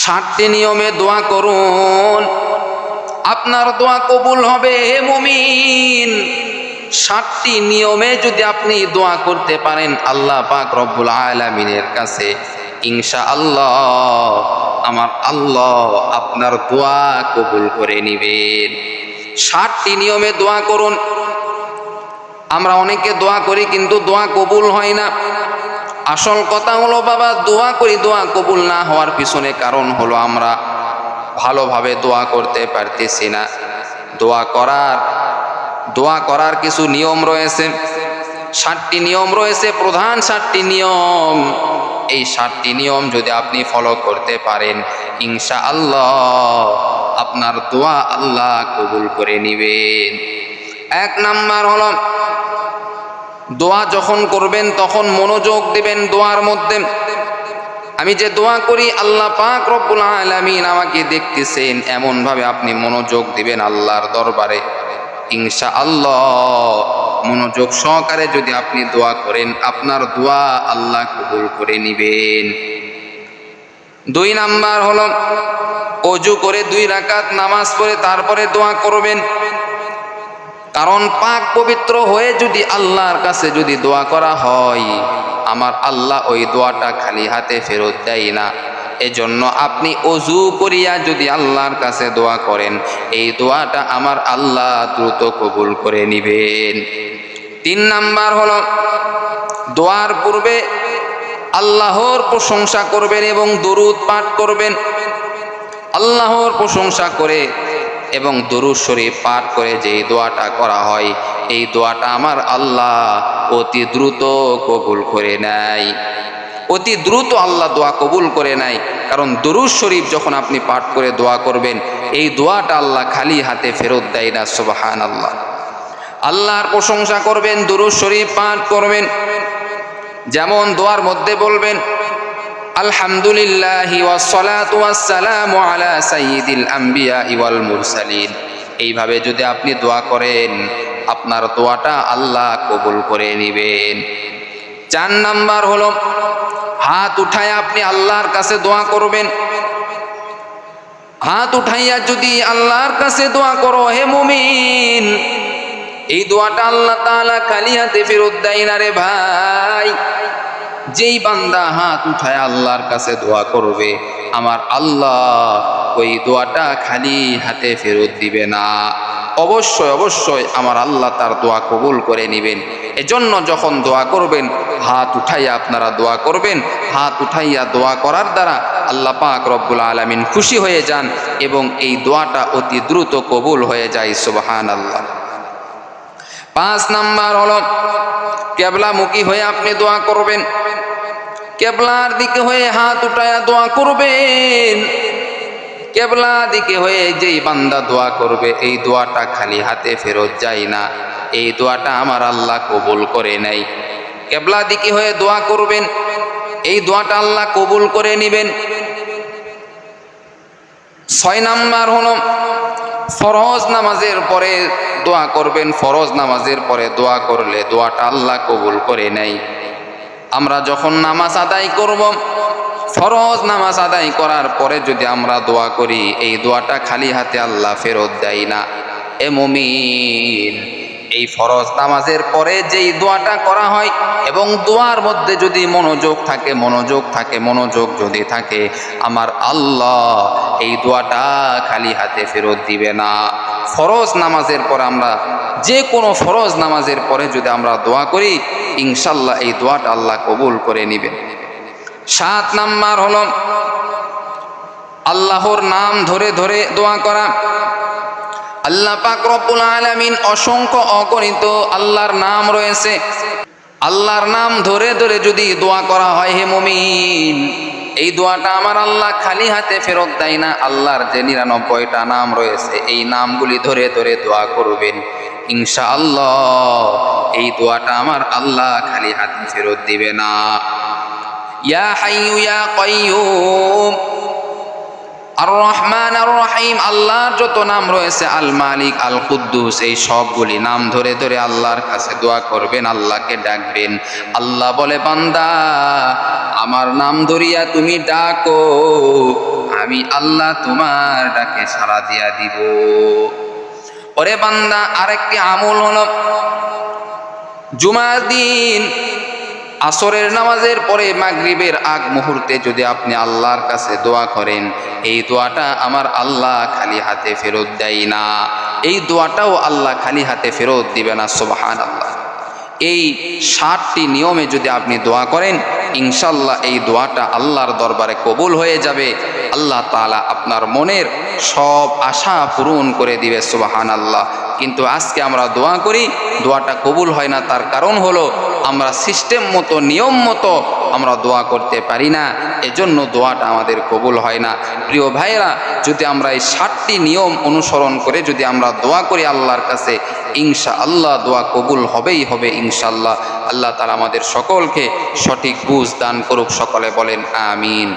ষাটটি নিয়মে দোয়া করুন। আপনার দোয়া কবুল হবে, হে মুমিন। ষাটটি নিয়মে যদি আপনি দোয়া করতে পারেন, আল্লাহ পাক রব্বুল আলামিনের কাছে ইনশা আল্লাহ আমার আল্লাহ আপনার দোয়া কবুল করে নিবেন। ষাটটি নিয়মে দোয়া করুন। আমরা অনেকে দোয়া করি কিন্তু দোয়া কবুল হয় না। আসল কথা হলো, বাবা, দোয়া করি, দোয়া কবুল না হওয়ার পিছনে কারণ হলো আমরা ভালোভাবে দোয়া করতে পারতেছি না। দোয়া করার দোয়া করার কিছু নিয়ম রয়েছে। ষাটটি নিয়ম রয়েছে, প্রধান ষাটটি নিয়ম। এই ষাটটি নিয়ম যদি আপনি ফলো করতে পারেন ইনশা আল্লাহ আপনার দোয়া আল্লাহ কবুল করে নিবেন। এক নাম্বার হলো দোয়া যখন করবেন, তখন মনোযোগ দিবেন দোয়ার মধ্যে। আমি যে দোয়া করি, আল্লাহ পাক রব্বুল আলামিন আমাকে দেখতেছেন, এমনভাবে আপনি মনোযোগ দিবেন আল্লাহর দরবারে। ইনশা আল্লাহ মনোযোগ সহকারে যদি আপনি দোয়া করেন, আপনার দোয়া আল্লাহ কবুল করে নিবেন। দুই নাম্বার হলো, অজু করে দুই রাকাত নামাজ পড়ে তারপরে দোয়া করবেন। কারণ পাক পবিত্র হয়ে যদি আল্লাহর কাছে যদি দোয়া করা হয়, আমার আল্লাহ ওই দোয়াটা খালি হাতে ফেরত দেয় না। এজন্য আপনি অজু করিয়া যদি আল্লাহর কাছে দোয়া করেন, এই দোয়াটা আমার আল্লাহ দ্রুত কবুল করে নিবেন। তিন নাম্বার হল, দোয়ার পূর্বে আল্লাহর প্রশংসা করবেন এবং দরুদ পাঠ করবেন। আল্লাহর প্রশংসা করে এবং দরুদ শরীফ পাঠ করে যেই দোয়াটা করা হয়, এই দোয়াটা আমার আল্লাহ অতি দ্রুত কবুল করে নেয়। অতি দ্রুত আল্লাহ দোয়া কবুল করে নেয়। কারণ দরুদ শরীফ যখন আপনি পাঠ করে দোয়া করবেন, এই দোয়াটা আল্লাহ খালি হাতে ফেরত দেয় না সুবাহান আল্লাহ আল্লাহর প্রশংসা করবেন, দরুদ শরীফ পাঠ করবেন। যেমন দোয়ার মধ্যে বলবেন আলহামদুলিল্লাহ আম্বিয়া ওয়াল মুরসালিন। এইভাবে যদি আপনি দোয়া করেন, আপনার দোয়াটা আল্লাহ কবুল করে নেবেন। চার নাম্বার হলো, হাত উঠায় আপনি আল্লাহর কাছে দোয়া করবেন। হাত উঠাইয়া যদি আল্লাহর কাছে দোয়া করো, হে মুমিন, এই দোয়াটা আল্লাহ তাআলা খালি হাতে ফেরত দেয় না রে ভাই। যেই বান্দা হাত উঠায় আল্লাহর কাছে দোয়া করবে, আমার আল্লাহ ওই দোয়াটা খালি হাতে ফেরত দিবে না। অবশ্যই অবশ্যই আমার আল্লাহ তার দোয়া কবুল করে নেবেন। এজন্য যখন দোয়া করবেন, হাত উঠাইয়া আপনারা দোয়া করবেন। হাত উঠাইয়া দোয়া করার দ্বারা আল্লাহ পাক রব্বুল আলমিন খুশি হয়ে যান এবং এই দোয়াটা অতি দ্রুত কবুল হয়ে যায় সুবাহান আল্লাহ পাঁচ নাম্বার হলো, কেবলামুখী হয়ে আপনি দোয়া করবেন। কেবলার দিকে হয়ে হাত উঠায়া দোয়া করবেন। কেবলা দিকে হয়ে যেই বান্দা দোয়া করবে, এই দোয়াটা খালি হাতে ফেরত যায় না। এই দোয়াটা আমার আল্লাহ কবুল করে নেয়। কেবলা দিকে হয়ে দোয়া করবেন, এই দোয়াটা আল্লাহ কবুল করে নেবেন। ছয় নাম্বার হলো ফরজ নামাজের পরে দোয়া করবেন, ফরজ নামাজের পরে দোয়া করলে দোয়াটা আল্লাহ কবুল করে নেই আমরা যখন নামাজ আদায় করব, ফরজ নামাজ আদায় করার পরে যদি আমরা দোয়া করি, এই দোয়াটা খালি হাতে আল্লাহ ফেরত দেয় না। এ মমিন। এই ফরজ নামাজের পরে যেই দোয়াটা করা হয় এবং দোয়ার মধ্যে যদি মনোযোগ থাকে মনোযোগ থাকে, মনোযোগ যদি থাকে, আমার আল্লাহ এই দোয়াটা খালি হাতে ফেরত দিবে না। ফরজ নামাজের পর আমরা, যে কোনো ফরজ নামাজের পরে যদি আমরা দোয়া করি, ইনশাল্লাহ এই দোয়াটা আল্লাহ কবুল করে নেবেন সাত নাম্বার হলো, আল্লাহর নাম ধরে ধরে দোয়া করা। আল্লাহ পাক রব্বুল আলামিন অসংখ্য অগণিত আল্লাহর নাম রয়েছে। আল্লাহর নাম ধরে ধরে যদি দোয়া করা হয়, হে মুমিন, এই দোয়াটা আমার আল্লাহ খালি হাতে ফেরত দেয় না। আল্লাহর যে নিরানব্বইটা নাম রয়েছে, এই নামগুলি ধরে ধরে দোয়া করবেন। ইনশা আল্লাহ এই দোয়াটা আমার আল্লাহ খালি হাতে ফেরত দিবে না। ইয়া হাইয়ু ইয়া কাইয়ুম আর রহমান আর রহিম আল্লাহর যত নাম রয়েছে আল মালিক আল কুদ্দুস এই সবগুলি নাম ধরে ধরে আল্লাহর কাছে দোয়া করবেন, আল্লাহকে ডাকবেন। আল্লাহ বলে, বান্দা, আমার নাম ধরিয়া তুমি ডাকো, আমি আল্লাহ তোমার ডাকে সাড়া দিয়া দিব। ওরে বান্দা, আরেকটি আমল হলো, জুমার দিন আসরের নামাজের পরে মাগরিবের আগ মুহূর্তে যদি আপনি আল্লাহর কাছে দোয়া করেন, এই দোয়াটা আমার আল্লাহ খালি হাতে ফেরত দেয় না। এই দোয়াটাও আল্লাহ খালি হাতে ফেরত দিবে না সোবাহান আল্লাহ এই ষাটটি নিয়মে যদি আপনি দোয়া করেন ইনশাল্লাহ এই দোয়াটা আল্লাহর দরবারে কবুল হয়ে যাবে। আল্লাহ তাআলা আপনার মনের সব আশা পূরণ করে দিবে সুবাহান আল্লাহ কিন্তু আজকে আমরা দোয়া করি, দোয়াটা কবুল হয় না, তার কারণ হলো আমরা সিস্টেম মতো, নিয়ম মতো আমরা দোয়া করতে পারি না, এজন্য দোয়াটা আমাদের কবুল হয় না। প্রিয় ভাইয়েরা, যদি আমরা এই ষাটটি নিয়ম অনুসরণ করে যদি আমরা দোয়া করি আল্লাহর কাছে ইনশা আল্লাহ দোয়া কবুল হবেই হবে ইনশাল্লাহ আল্লাহ তালা আমাদের সকলকে সঠিক বুঝ দান করুক, সকলে বলেন, আমিন।